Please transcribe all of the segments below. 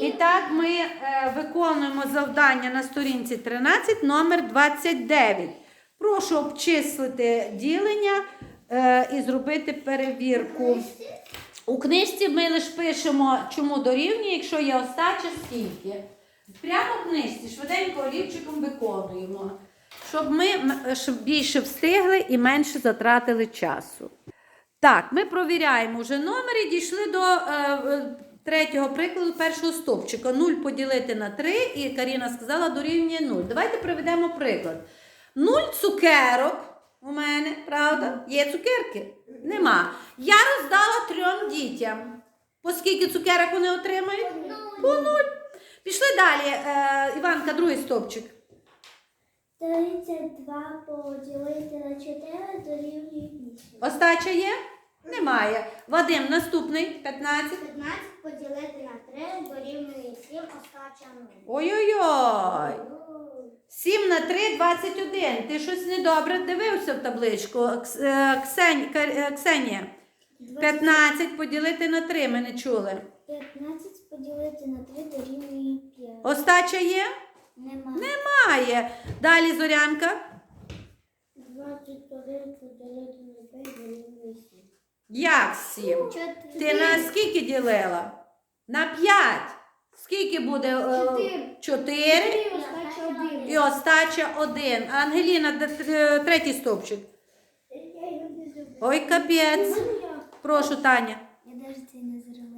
І так ми е, виконуємо завдання на сторінці 13, номер 29. Прошу обчислити ділення е, і зробити перевірку. У книжці ми лише пишемо, чому дорівнює, якщо є остача, скільки. Прямо в книжці швиденько олівчиком виконуємо, щоб ми щоб більше встигли і менше затратили часу. Так, ми провіряємо вже номер і дійшли до е, третього прикладу першого стовпчика. 0 поділити на 3, і Каріна сказала, дорівнює 0. Давайте приведемо приклад. 0 цукерок у мене, правда? Є цукерки? Нема. Я роздала трьом дітям. По скільки цукерок вони отримають? По 0. Пішли далі. Е, Іванка, другий стовпчик. 32 поділити на 4 дорівнює 8. Остача є? Немає. Вадим, наступний 15. 15 поділити на 3 дорівнює 7, остача 0. Ой-ой-ой. 7 на 3 21. Ти щось недобре дивився в табличку. Е, Ксень, е, Ксенія. 15 поділити на 3, ми не чули. 15 поділити на 3 дорівнює 5. Остача є? Нема. Немає. Далі зорянка. 21 поділити на 5 дорівнює 7. Як 7? Ти на скільки ділила? На 5. Скільки буде? Чотири. 4. остача 1. І остача 1. Ангеліна, третій стовпчик. Його не забула. Ой, капець. Прошу, Таня.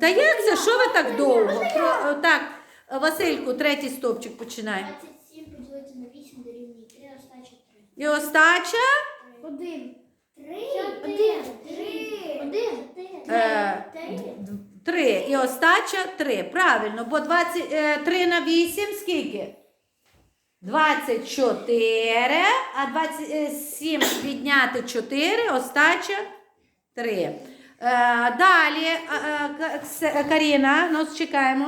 Та як це? Що ви так довго? Про, так, Васильку, третій стовпчик починай. 27 поділити на 8 дорівнює 3, остача 3. І остача 1. 3. 1. 3. 1. Е, 3. І остача 3. Правильно, бо 23 на 8 скільки? 24, а 27 відняти 4, остача 3. Е, далі, е, е, Каріна, ну чекаємо.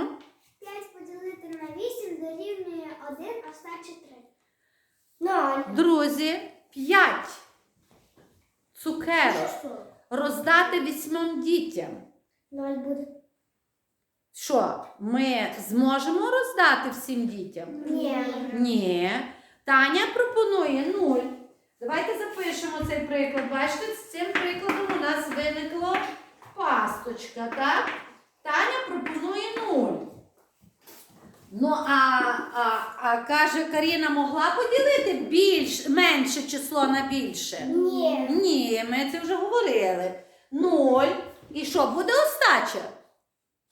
5 поділити на 8 дорівнює 1, остача 3. 0. Друзі, 5 цукерок роздати вісьмом дітям. буде. Що, ми зможемо роздати всім дітям? Ні. Ні. Таня пропонує нуль. Давайте запишемо цей приклад. Бачите, з цим прикладом у нас виникла пасточка, так? Таня пропонує 0. Ну, а, а, а каже, Каріна могла поділити більш, менше число на більше? Ні. Ні, ми це вже говорили. 0. І що, буде остача?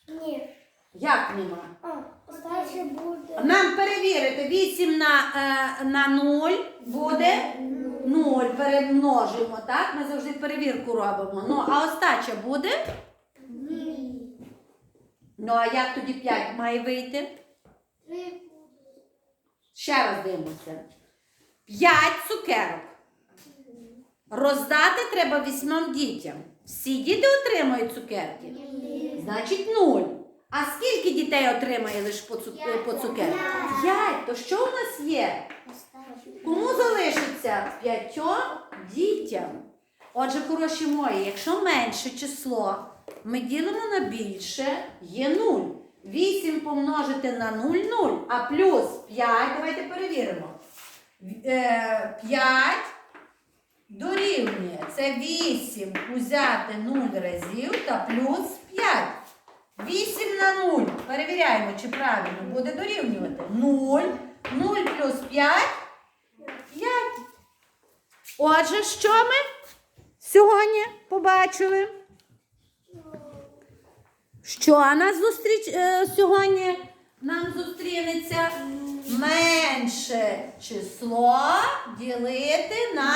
Ні. Як нема? А, остача буде. Нам перевірити 8 на, е, на 0 буде 0. Перемножуємо, так? Ми завжди перевірку робимо. Ну, а остача буде? Ні. Ну, а як тоді 5 має вийти? 3 Ще раз дивимося. 5 цукерок. Роздати треба вісьмом дітям. Всі діти отримують цукерки. Значить 0. А скільки дітей отримає лише по, по цукерці? 5. То що у нас є? Кому залишиться п'ятьом дітям? Отже, хороші мої, якщо менше число ми ділимо на більше, є 0. 8 помножити на 0 0, а плюс 5, давайте перевіримо. 5 дорівнює. Це 8 узяти 0 разів та плюс 5. 8 на 0. Перевіряємо, чи правильно буде дорівнювати. 0. 0 плюс 5. 5. Отже, що ми сьогодні побачили? Що нас зустріч е, сьогодні нам зустрінеться? Менше число ділити на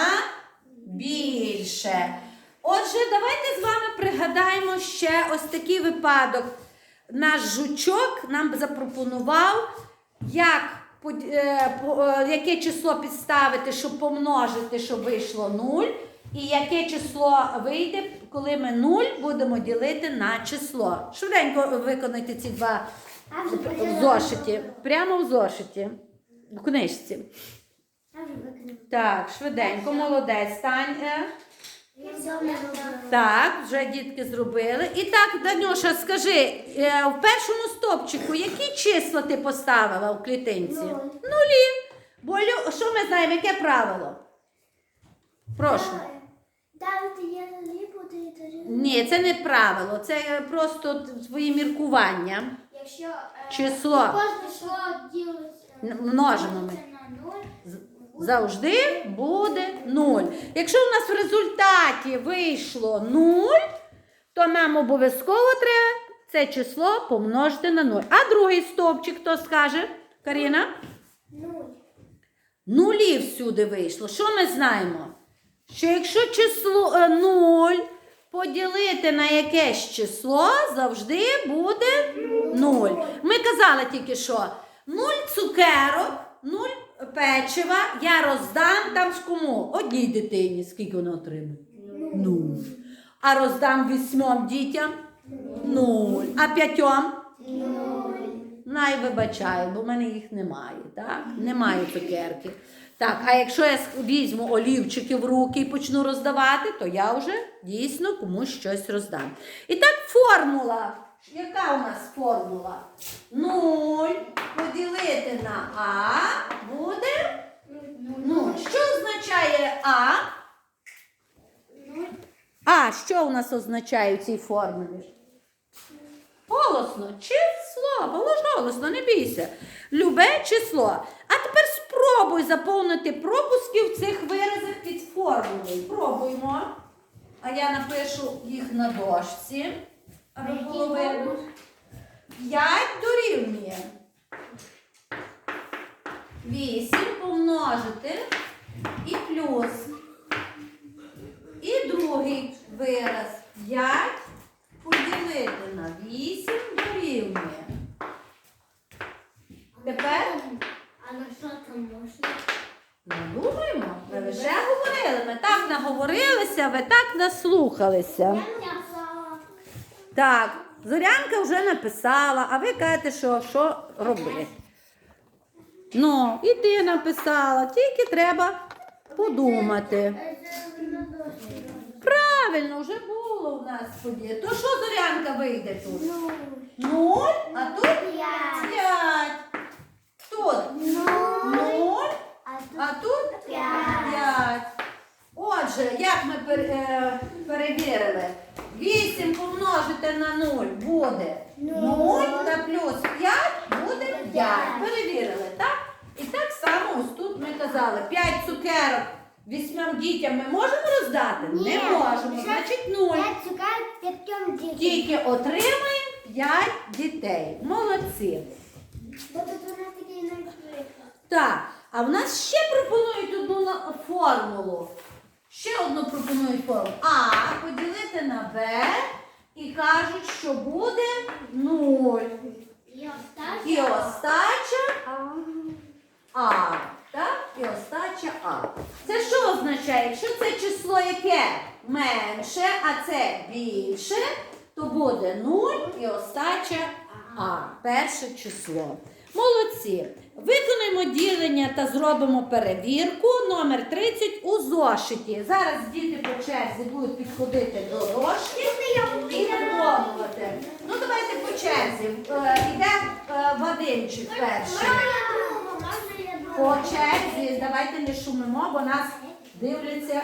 більше. Отже, давайте з вами пригадаємо ще ось такий випадок. Наш жучок нам запропонував, як, е, е, яке число підставити, щоб помножити, щоб вийшло 0. І яке число вийде, коли ми 0 будемо ділити на число. Швиденько виконайте ці два в зошиті. Прямо в зошиті. В книжці. Так, швиденько, молодець. Таня. Так, вже дітки зробили. І так, Данюша, скажи, е, в першому стопчику які числа ти поставила в клітинці? Нулі. Бо що ми знаємо, яке правило? Прошу. І. Ні, це не правило, це просто твої міркування. Якщо е, Число. кожне число ділиться Н- множимо ми. ділиться на нуль, Завжди буде 0. Якщо в нас в результаті вийшло 0, то нам обов'язково треба це число помножити на 0. А другий стовпчик хто скаже? Каріна? нуль. Нулі всюди вийшло. Що ми знаємо? Що якщо число 0 поділити на якесь число, завжди буде 0. Ми казали тільки що 0 цукерок, 0 печива я роздам там ж кому? Одній дитині. Скільки вона отримає? Нуль. А роздам вісьмом дітям? Нуль. А п'ятьом? Най вибачаю, бо в мене їх немає, так? Немає цукерки. Так, а якщо я візьму олівчики в руки і почну роздавати, то я вже дійсно комусь щось роздам. І так, формула. Яка у нас формула? 0 поділити на А буде 0. Що означає А? А, що у нас означає в цій формулі? Голосно, число, говориш голосно, не бійся. Любе число. А тепер спробуй заповнити пропуски в цих виразах під формулою. Пробуймо. А я напишу їх на дошці, аби було видно. 5 дорівнює. 8 помножити і плюс. І другий вираз 5 поділити на 8 дорівнює. Тепер А на що там можна? не думаємо, ви вже говорили. Ми так наговорилися, ви так наслухалися. Так, Зорянка вже написала, а ви кажете, що, що робити. Ну, і ти написала, тільки треба подумати. Правильно, вже було в нас подія. То що Зорянка вийде тут? Нуль. Нуль, а тут П'ять. Тут Нуль. А тут П'ять. Отже, як ми пер- е, перевірили? 8 помножити на 0 буде 0 та плюс 5 буде 5. П'ять. Перевірили, так? І так само ось тут ми казали, 5 цукерок вісьмом дітям ми можемо роздати? Ні. Не можемо, значить 0. п'ять цукерок п'ятьом дітям. Тільки отримаємо 5 дітей. Молодці. Бо тут у нас такий наприклад. Так, а в нас ще пропонують одну на- формулу. Ще одну пропонують формулу. А поділити на Б і кажуть, що буде 0. І остача. І остача А. Так? І остача А. Це що означає? Якщо це число яке менше, а це більше, то буде 0 і остача А. Перше число. Молодці. Виконуємо ділення та зробимо перевірку номер 30 у зошиті. Зараз діти по черзі будуть підходити до дошки і виконувати. Ну давайте по черзі. Е, Йде е, Вадимчик перший. По черзі, давайте не шумимо, бо нас дивляться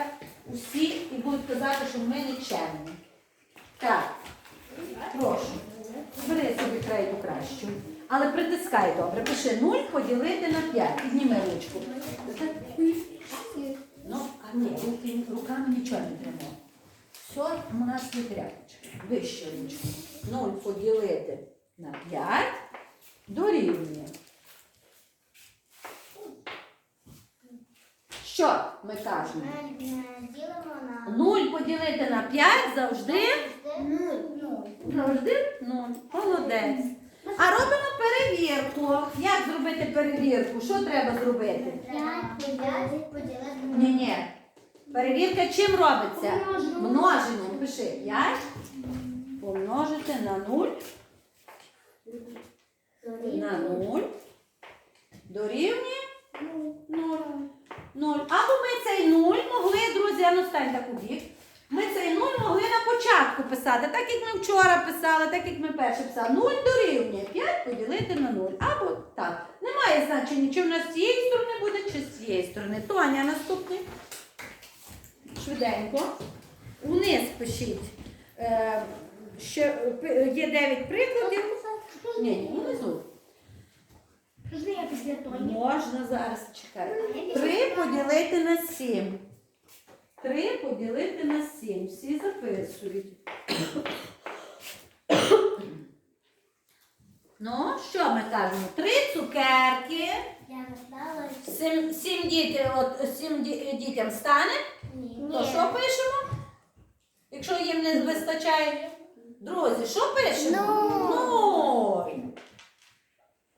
усі і будуть казати, що ми не чемні. Так, прошу. Бери собі крейду кращу. Але притискай добре. Пиши 0 поділити на 5. Підніми ручку. Ну, а ні, руки, руками нічого не треба. Все у нас є тряпочка. Вище ручку. 0 поділити на 5 дорівнює. Що ми кажемо? 0 поділити на 5 завжди, нуль. завжди 0. Молодець. А робимо перевірку. Як зробити перевірку? Що треба зробити? П'ять п'ять поділити на Ні, ні. Перевірка чим робиться? Множенням. Пиши 5 помножити на 0. На 0. Дорівнює 0. 0. Або ми цей 0 могли, друзі, а ну стань так у бік. Ми цей 0 могли на початку писати, так як ми вчора писали, так як ми перше писали. 0 дорівнює 5 поділити на 0. Або так. Немає значення, чи в нас з цієї сторони буде, чи з цієї сторони. Тоня наступний. Швиденько. Вниз пишіть. Е, ще е, є 9 прикладів. Ні, ні, внизу. Можна я після Тоні? Можна зараз чекай. 3 поділити на 7. 3 поділити на 7. Всі записують. Ну, що ми кажемо? Три цукерки. Я роздала. Сім, сім, діти, от, сім ді- дітям стане. Ні. То що пишемо? Якщо їм не вистачає. Друзі, що пишемо? Нуль. Нуль.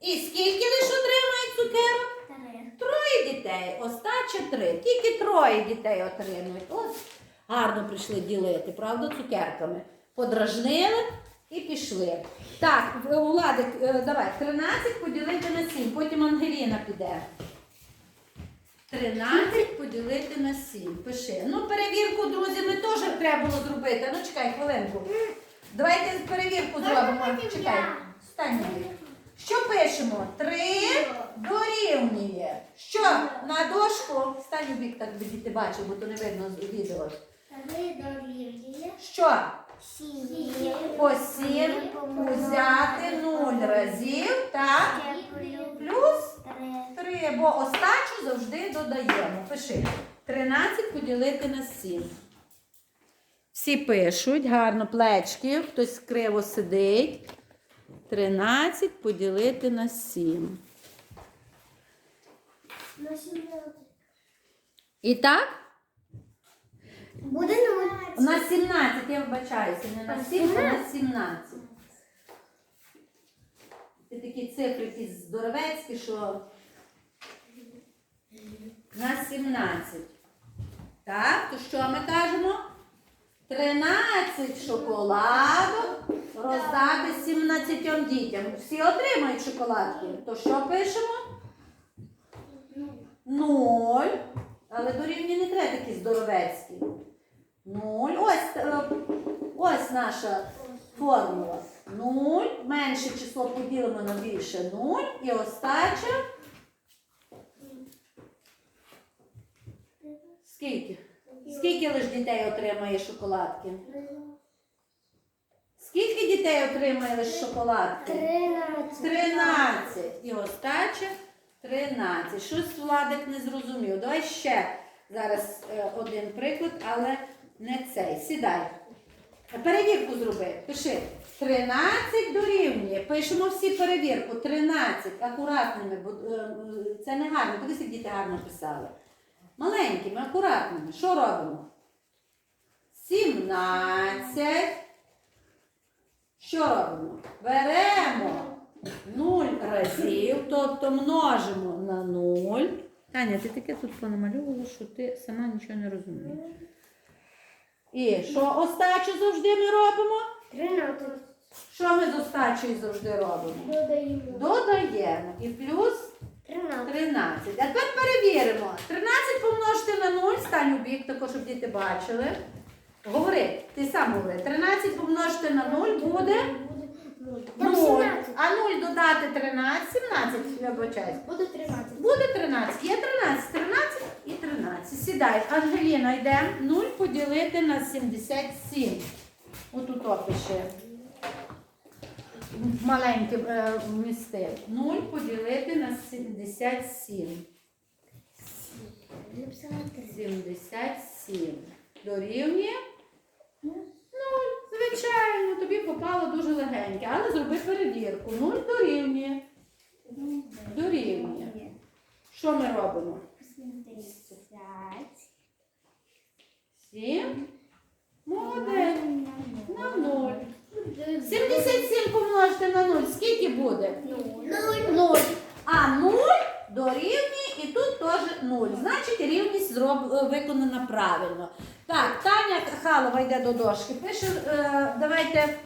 І скільки лише отримають цукерок? Три. Троє дітей, остача три. Тільки троє дітей отримують. Ось гарно прийшли ділити, правда, цукерками. Подражнили і пішли. Так, Владик, е, давай, 13 поділити на 7, потім Ангеліна піде. 13 поділити на 7. Пиши. Ну, перевірку, друзі, ми теж треба було зробити. Ну, чекай хвилинку. Давайте перевірку зробимо. Чекай. Стань. Що пишемо? 3 дорівнює. Що? На дошку. Стань у бік, так би діти бачили, бо то не видно з відео. Три дорівнює. Що? Сім. По 7 взяти 0 разів, так? Плюс Три. 3, бо остачу завжди додаємо. Пиши. 13 поділити на 7. Всі пишуть, гарно плечки, хтось криво сидить. 13 поділити на 7. На сімнадцять. І так? Буде нуль. На 17, я вибачаюся, не на 7, а на 17. Це такі цифри якісь здоровецькі, що на 17. Так, то що ми кажемо? 13 шоколадок роздати 17 дітям. Всі отримають шоколадки. То що пишемо? Ноль. Але дорівнює не треба такі здоровецькі. Нуль. Ось, е, ось наша формула. Нуль. Менше число поділимо на більше нуль. І остача. Скільки? Скільки лиш дітей отримає шоколадки? Скільки дітей отримає лише шоколадки? Тринадцять. 13. І остача 13. Щось Владик не зрозумів. Давай ще зараз е, один приклад, але не цей. Сідай. Перевірку зроби. Пиши. 13 дорівнює. Пишемо всі перевірку. 13. Акуратними, е, це не гарно. Кудись як діти гарно писали. Маленькими, акуратними. Що робимо? 17. Що робимо? Беремо 0 разів, тобто множимо на 0. Таня, ти таке тут понамальовувала, що ти сама нічого не розумієш. І що остачу завжди ми робимо? Тринадцять. Що ми з остачею завжди робимо? Додаємо. Додаємо. І плюс Тринадцять. 13. А тепер перевіримо. 13 помножити на 0, стань у бік, також щоб діти бачили. Говори, ти сам говори. 13 помножити на 0 буде 0. А 0 додати 13, 17, я вибачаюсь. Буде тринадцять. Буде 13. Є 13, 13 і 13. Сідай. Ангеліна, йде 0 поділити на 77. Отут опише. Маленьке е, вмісти. 0 поділити на 77. 77. Дорівнює? Ну, звичайно, тобі попало дуже легеньке, але зроби перевірку. 0 дорівнює. Дорівнює. Що ми робимо? 7. Молодець. На 0. 77 помножити на 0. Скільки буде? Нуль. 0. А 0 дорівнює і тут теж 0. Значить, рівність зроб... виконана правильно. Так, Таня Халова йде до дошки. Пише, е, давайте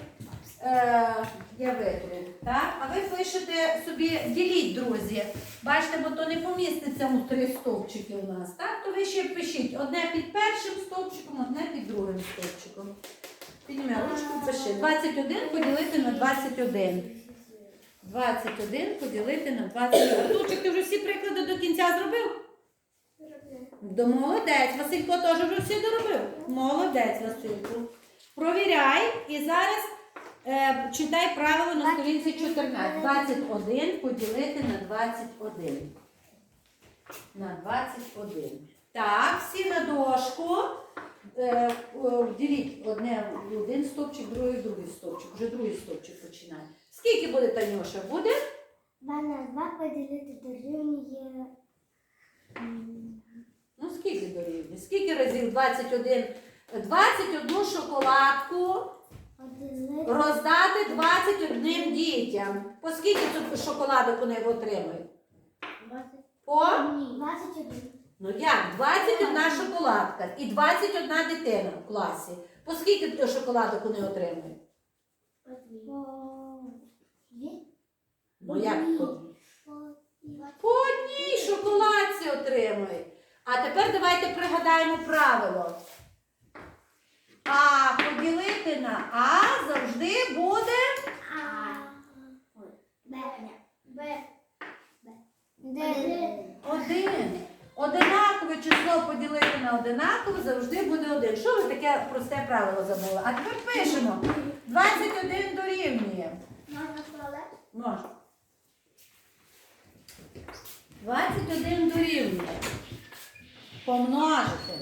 е, я витру, так? А ви пишете собі, діліть, друзі. Бачите, бо то не поміститься у три стовпчики у нас. Так? То ви ще пишіть одне під першим стовпчиком, одне під другим стовпчиком. Підніми ручку, пиши. 21 поділити на 21. 21 поділити на 21. Артурчик, ти вже всі приклади до кінця зробив? До молодець. Василько теж вже всі доробив. Молодець, Василько. Провіряй і зараз е, читай правило на сторінці 14. 21 поділити на 21. На 21. Так, всі на дошку. Е, о, діліть одне один стовпчик, другий другий стовпчик. Вже другий стовпчик починає. Скільки буде Танюша? Буде? 2 на 2 поділити дорівнює Ну, скільки дорівнює? Скільки разів 21? 21 шоколадку роздати 21 дітям. По скільки тут шоколадок вони отримають? 20. По? 21. Ну як? 21 шоколадка і 21 дитина в класі. По скільки тут шоколадок вони отримають? По дві. Ну як по? Одній шоколадці отримують. А тепер давайте пригадаємо правило. А поділити на А завжди буде А. Б. Б. Б. Один. Одинакове число поділити на одинакове завжди буде один. Що ви таке просте правило забули? А тепер пишемо. 21 дорівнює. Можна туалет? Можна. 21 дорівнює. Помножити.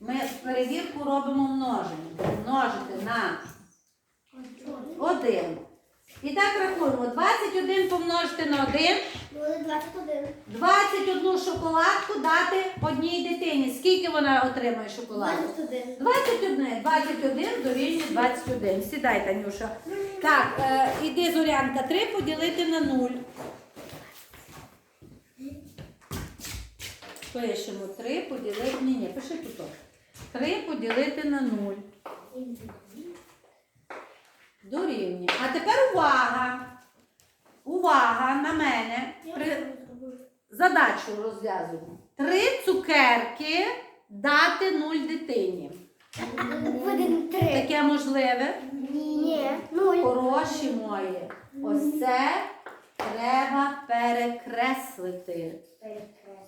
Ми перевірку робимо множення. Помножити на 1. І так рахуємо. 21 помножити на 1. Буде 21. 21 шоколадку дати одній дитині. Скільки вона отримає шоколаду? 21. 21. 21 дорівнює 21. Сідай, Танюша. Так, е, іди Зорянка, 3 поділити на 0. Пишемо 3 поділити. Ні, ні, пиши тут. 3 поділити на 0. Дорівнює. А тепер увага. Увага на мене. При... Задачу розв'язуємо. Три цукерки дати 0 дитині. Буде 3. Таке можливе. Ні. Хороші мої. Ось це треба перекреслити.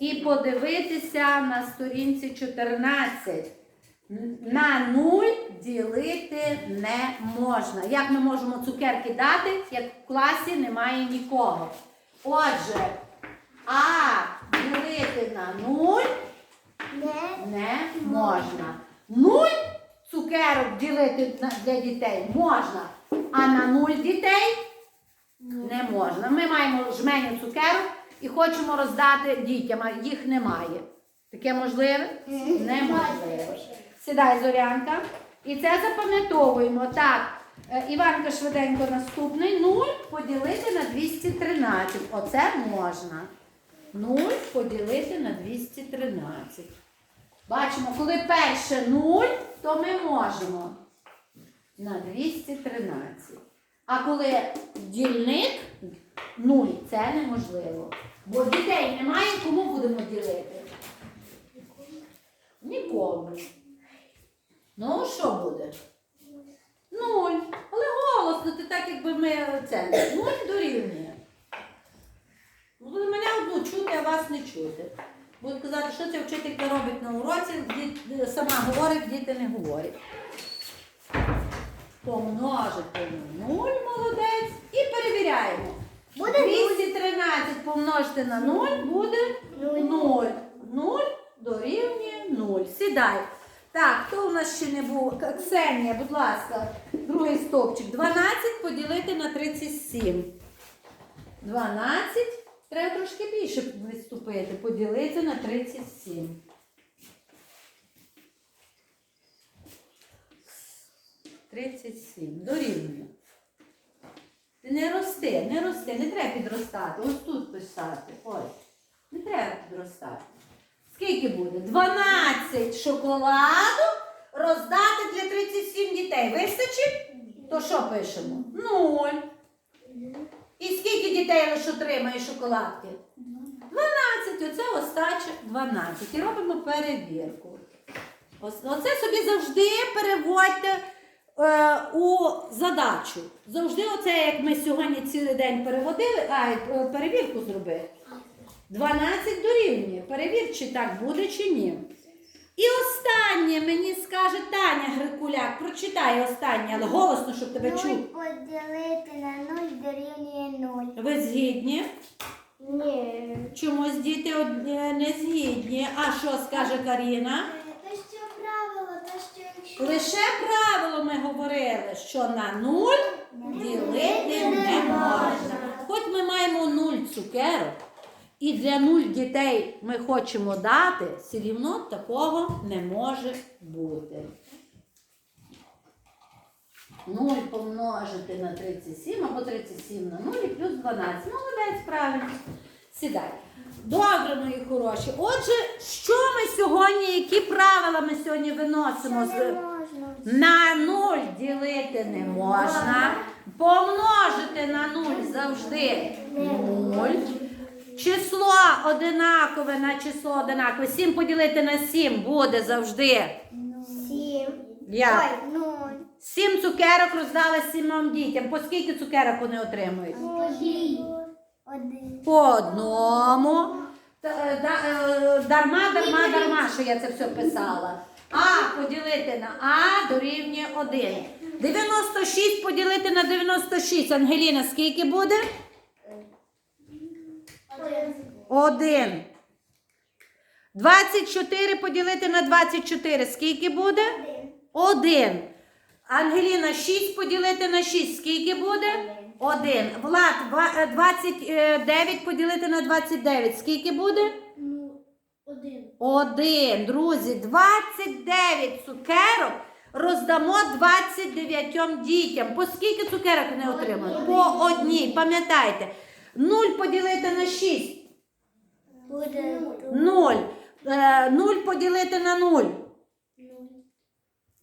І подивитися на сторінці 14. На 0 ділити не можна. Як ми можемо цукерки дати, як в класі немає нікого? Отже, А ділити на 0 Не. не можна. Нуль цукерок ділити для дітей можна, а на нуль дітей не можна. Ми маємо жменю цукерок і хочемо роздати дітям, а їх немає. Таке можливе? Неможливе. Сідай, Зорянка. І це запам'ятовуємо. Так, е, Іванка швиденько наступний. 0 поділити на 213. Оце можна. 0 поділити на 213. Бачимо, коли перше 0, то ми можемо на 213. А коли дільник 0, це неможливо. Бо дітей немає, кому будемо ділити? Нікому. Ну, що буде? Нуль. Але голосно, ти так, якби ми це. Нуль дорівнює. Буде мене одну чути, а вас не чути. Будуть казати, що ця вчителька робить на уроці, сама говорить, діти не говорять. Помножити на 0, молодець, і перевіряємо. Буде 213 помножити на 0 буде 0. 0 дорівнює 0. Сідай. Так, хто у нас ще не був? Ксенія, будь ласка, другий стовпчик. 12 поділити на 37. 12. Треба трошки більше відступити. Поділити на 37. Тридцять сім. Дорівнює. Не рости, не рости, не треба підростати. Ось тут писати. Ось. Не треба підростати. Скільки буде? 12 шоколаду роздати для 37 дітей. Вистачить? То що пишемо? Нуль. І скільки дітей лише отримає шоколадки? 12. Оце остача 12. І робимо перевірку. Оце собі завжди переводьте у задачу. Завжди оце, як ми сьогодні цілий день переводили, а е, перевірку зроби. 12 дорівнює. Перевір, чи так буде, чи ні. І останнє мені скаже Таня Грикуляк. Прочитай останнє, але голосно, щоб тебе Нуль чув. поділити на нуль дорівнює нуль. Ви згідні? Ні. Чомусь діти е, не згідні. А що скаже Каріна? Те, що правило, те, що якщо Лише правило ми говорили, що на нуль ділити не можна. Хоч ми маємо нуль цукерок, і для нуль дітей ми хочемо дати, все рівно такого не може бути. 0 помножити на 37 або 37 на 0 і плюс 12. Молодець, правильно. Сідай. Добре, мої хороші. Отже, що ми сьогодні, які правила ми сьогодні виносимо? не можна. на нуль ділити не можна. Помножити на нуль завжди нуль. Число одинакове на число одинакове. 7 поділити на 7 буде завжди. Сім. Як? Ой, нуль. 7 цукерок роздали сімом дітям. По скільки цукерок вони отримують? Один. Один. По одному. Та, е, да- е, Дарма, дарма, дарма, що я це все писала. А поділити на А дорівнює 1. 96 поділити на 96. Ангеліна, скільки буде? Один. 1. 24 поділити на 24. Скільки буде? Один. 1. Ангеліна, 6 поділити на 6. Скільки буде? 1. Влад, два- е, 29 поділити на 29. Скільки буде? Ну, один. Один, друзі, 29 цукерок роздамо 29 дітям. По скільки цукерок вони отримають? По одній. Пам'ятайте. 0 поділити на 6. Буде 0. 0 поділити на 0.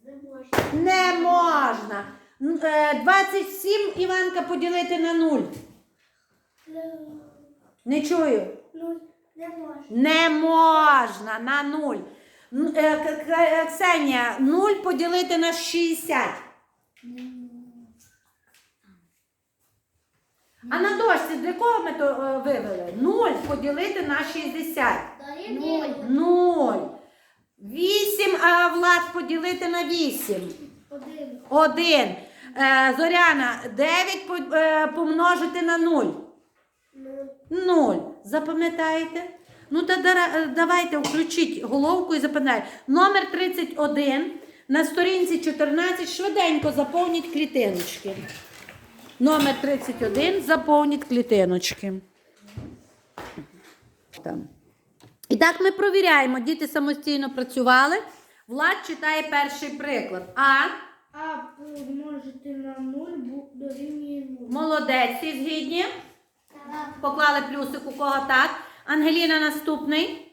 Не можна. Не можна. Н- е, 27 Іванка поділити на 0. Не чую. Не можна. Не можна на 0. Н- е, Ксенія, 0 поділити на 60. А на дошці для кого ми то е, вивели? 0 поділити на 60. Нуль. 0. 8, а Влад поділити на 8. Один. 1. Е, Зоряна, 9 е, помножити на 0. 0. Запам'ятаєте? Ну, та е, давайте включіть головку і запам'ятайте. Номер 31 на сторінці 14 швиденько заповніть клітиночки. Номер 31 заповніть клітиночки. Там. І так ми провіряємо. Діти самостійно працювали. Влад читає перший приклад. А. А помножити на нуль бу- дорівнює нуль. Молодець, всі згідні. Так. Поклали плюсик у кого так. Ангеліна наступний.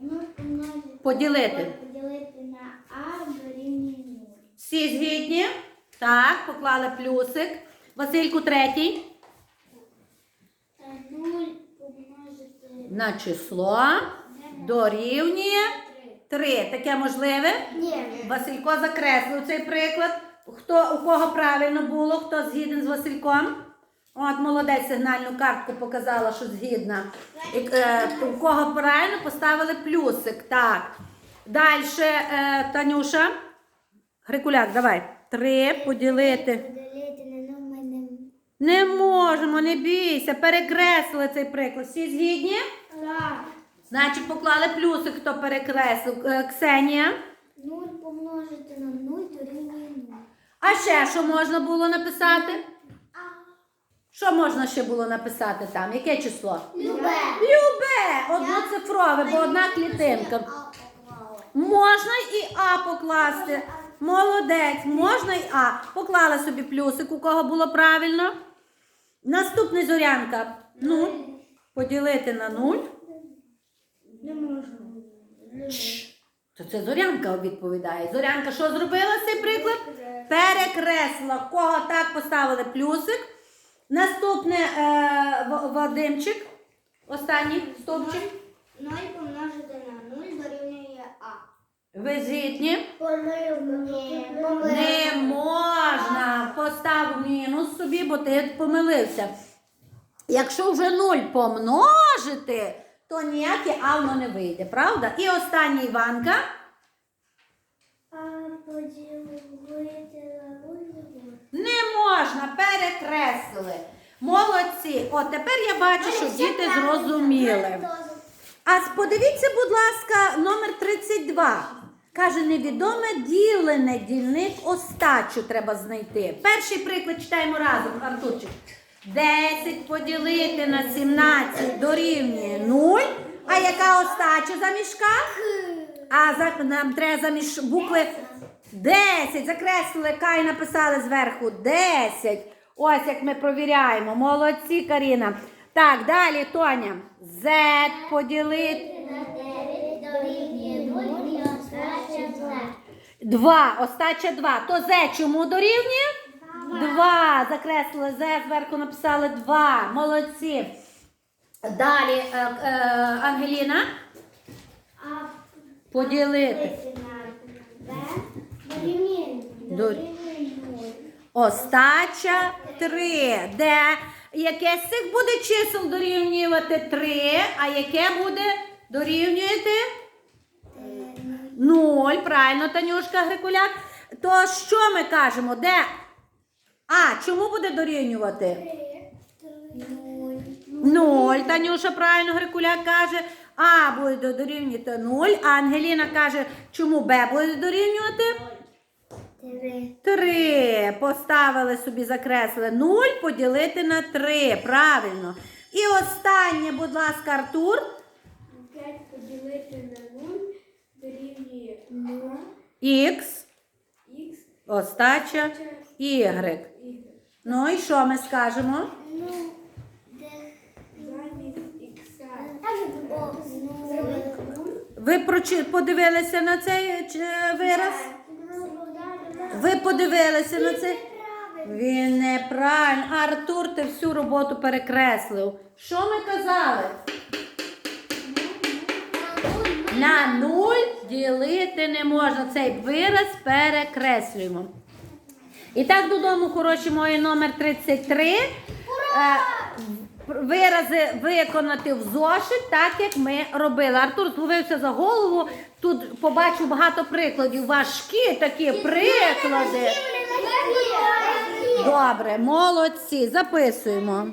Нуль помножити. Поділити. Поділити на А дорівнює нуль. Всі згідні? Так, поклали плюсик. Васильку третій. Е, Нуль помножити На число дорівнює три. 3. Таке можливе? Ні. Василько закреслив цей приклад. Хто, у кого правильно було, хто згіден з Васильком? От, молодець сигнальну картку показала, що згідна. І, е, у кого правильно поставили плюсик. Так. Далі, е, Танюша. Грикуляк, давай. Три поділити. Не можемо, не бійся. Перекреслили цей приклад. Всі згідні? Так. Значить, поклали плюсик, хто перекреслив. Е, Ксенія. Нуль помножити на нуль дорівнює нуль. А ще що можна було написати? Що можна ще було написати там? Яке число? Любе. Любе! Одноцифрове, бо одна клітинка. Можна і А покласти. Молодець, можна і А. Поклала собі плюсик, у кого було правильно. Наступний зорянка. Нуль. Поділити на нуль. Не можна. То це Зорянка відповідає. Зорянка що зробила цей приклад? Перекресла. Кого так поставили плюсик. Наступне е, Вадимчик. Останній стовпчик. 0 помножити на 0 дорівнює А. Ви згідні? Ні, Не можна. Постав мінус собі, бо ти помилився. Якщо вже 0 помножити, то ніяке авно не вийде, правда? І останній Іванка. А поділити на 0 Не можна, перекреслили. Молодці. О, тепер я бачу, що діти зрозуміли. А подивіться, будь ласка, номер 32. Каже, невідоме ділене дільник остачу треба знайти. Перший приклад читаємо разом, Артурчик. 10 поділити на 17 дорівнює 0. А яка остача за мішка? А за, нам треба заміж букви 10. Закреслили, Кай написали зверху 10. Ось як ми провіряємо. Молодці, Каріна. Так, далі, Тоня. Z поділити. На 9 дорівнює 0 і остача 2. 2. Остача 2. То Z чому дорівнює? 2. Закреслили Z, зверху написали 2. Молодці. Далі, е, е, Ангеліна. Поділити. 0. Остача 3. Де яке з цих буде чисел дорівнювати 3, а яке буде дорівнювати 0. Правильно, Танюшка Грикуляк. То що ми кажемо? Де? А, чому буде дорівнювати? 0. Танюша правильно Грикуляк каже. А буде дорівнювати 0. А Ангеліна каже, чому Б буде дорівнювати? 3. 3. Поставили собі, закреслили 0 поділити на 3. Правильно. І останнє, будь ласка, Артур. 5 поділити на 0 дорівнює 0. Х, Х остача, Y. Ну і що ми скажемо? Ну, Ви прочи- подивилися на цей чи- вираз? Ви подивилися на цей? Він неправильно. Артур, ти всю роботу перекреслив. Що ми казали? На нуль ділити не можна. Цей вираз перекреслюємо. І так додому, хороші мої, номер 33. Ура! Вирази виконати в зошит, так як ми робили. Артур зловився за голову. Тут побачив багато прикладів. Важкі такі приклади. Добре, молодці, записуємо.